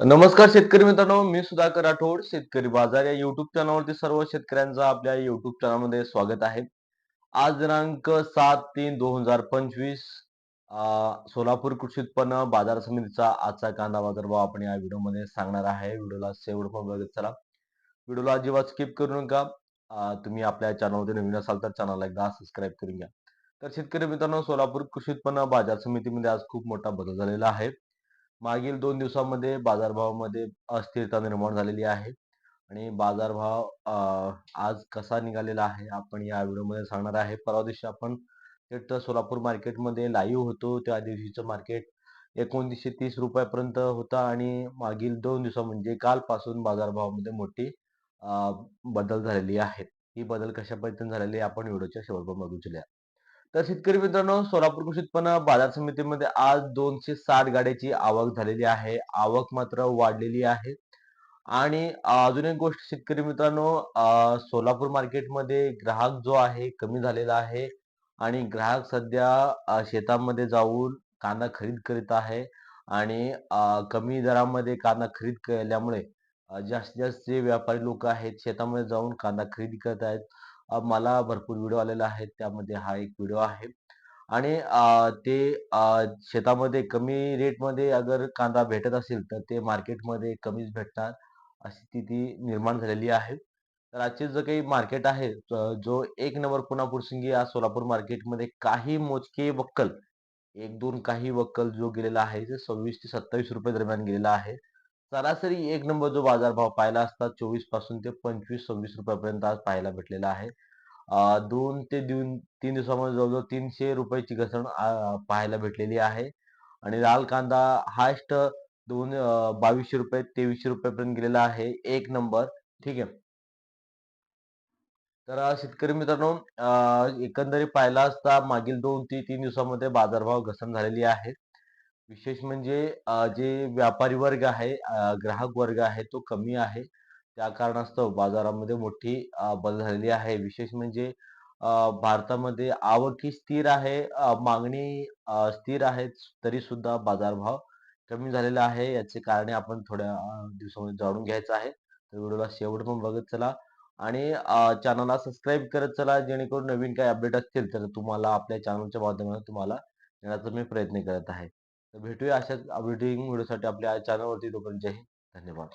नमस्कार शेतकरी मित्रांनो मी सुधाकर राठोड शेतकरी बाजार या युट्यूब चॅनलवरती सर्व शेतकऱ्यांचं आपल्या युट्यूब चॅनलमध्ये स्वागत आहे. आज दिनांक सात तीन दोन हजार पंचवीस सोलापूर कृषी उत्पन्न बाजार समितीचा आजचा कांदा बाजारभाव आपण या व्हिडिओमध्ये सांगणार आहे. व्हिडिओला शेवट पण बघत चला. व्हिडिओला अजिबात स्किप करू नका. तुम्ही आपल्या चॅनलमध्ये नवीन असाल तर चॅनलला एकदा सबस्क्राईब करून घ्या. तर शेतकरी मित्रांनो सोलापूर कृषी उत्पन्न बाजार समितीमध्ये आज खूप मोठा बदल झालेला आहे. मागील दोन दिवसामध्ये बाजारभावामध्ये अस्थिरता निर्माण झालेली आहे. आणि बाजारभाव आज कसा निघालेला आहे आपण या व्हिडिओमध्ये सांगणार आहे. परवा दिवशी आपण थेट सोलापूर मार्केटमध्ये लाईव्ह होतो. त्या दिवशीचं मार्केट एकोणतीसशे तीस रुपयापर्यंत होता आणि मागील दोन दिवसा म्हणजे कालपासून बाजारभावामध्ये मोठी बदल झालेली आहे. ही बदल कशा पद्धतीने झालेली आपण व्हिडिओच्या शेवटपर्यंत बघू इच्छिल्या तर शेतकरी मित्रांनो सोलापूर कृषी उत्पन्न बाजार समितीमध्ये आज दोनशे साठ गाड्याची आवक झालेली आहे. आवक मात्र वाढलेली आहे. आणि अजून एक गोष्ट शेतकरी मित्रांनो सोलापूर मार्केटमध्ये ग्राहक जो आहे कमी झालेला आहे. आणि ग्राहक सध्या शेतामध्ये जाऊन कांदा खरीद करीत आहे. आणि कमी दरामध्ये कांदा खरीद केल्यामुळे जास्तीत जास्त जे व्यापारी लोक आहेत शेतामध्ये जाऊन कांदा खरेदी करत आहेत. मला भरपूर व्हिडिओ आलेला आहे त्यामध्ये हा एक व्हिडिओ आहे. आणि ते शेतामध्ये कमी रेटमध्ये अगर कांदा भेटत असेल तर ते मार्केटमध्ये कमीच भेटणार अशी स्थिती निर्माण झालेली आहे. तर आजचे जो काही मार्केट आहे जो एक नंबर पुन्हा पुरसिंगी या सोलापूर मार्केटमध्ये काही मोजके वक्कल एक दोन काही वक्कल जो गेलेला आहे ते सव्वीस ते सत्तावीस रुपये दरम्यान गेलेला आहे. सरासरी एक नंबर जो बाजारभाव पाहिला असता चोवीसपासून ते पंचवीस सव्वीस रुपयापर्यंत आज पाहायला भेटलेला आहे. दोन ते दोन तीन दिवसामध्ये जवळजवळ तीनशे रुपयाची घसरण पाहायला भेटलेली आहे. आणि लाल कांदा हायस्ट दोन बावीसशे रुपये तेवीसशे रुपयापर्यंत गेलेला आहे. एक नंबर ठीक आहे. तर शेतकरी मित्रांनो एकंदरीत पाहिला असता मागील दोन ते तीन दिवसामध्ये बाजारभाव घसरण झालेली आहे. विशेष म्हणजे जे व्यापारी वर्ग आहे ग्राहक वर्ग आहे तो कमी आहे. त्या कारणास्तव बाजारामध्ये मोठी बदल झालेली आहे. विशेष म्हणजे भारतामध्ये आवक ही स्थिर आहे मागणी स्थिर आहे तरी सुद्धा बाजारभाव कमी झालेला आहे. याचे कारणे आपण थोड्या दिवसामध्ये जाणून घ्यायचं आहे. तर व्हिडिओला शेवट पण बघत चला आणि चॅनलला सबस्क्राईब करत चला जेणेकरून नवीन काही अपडेट असतील तर तुम्हाला आपल्या चॅनलच्या माध्यमातून तुम्हाला देण्याचा मी प्रयत्न करत आहे. तर भेटूया अशाच अपडेटिंग व्हिडिओसाठी आपल्या चॅनलवरती तोपर्यंत. जय हिंद. धन्यवाद.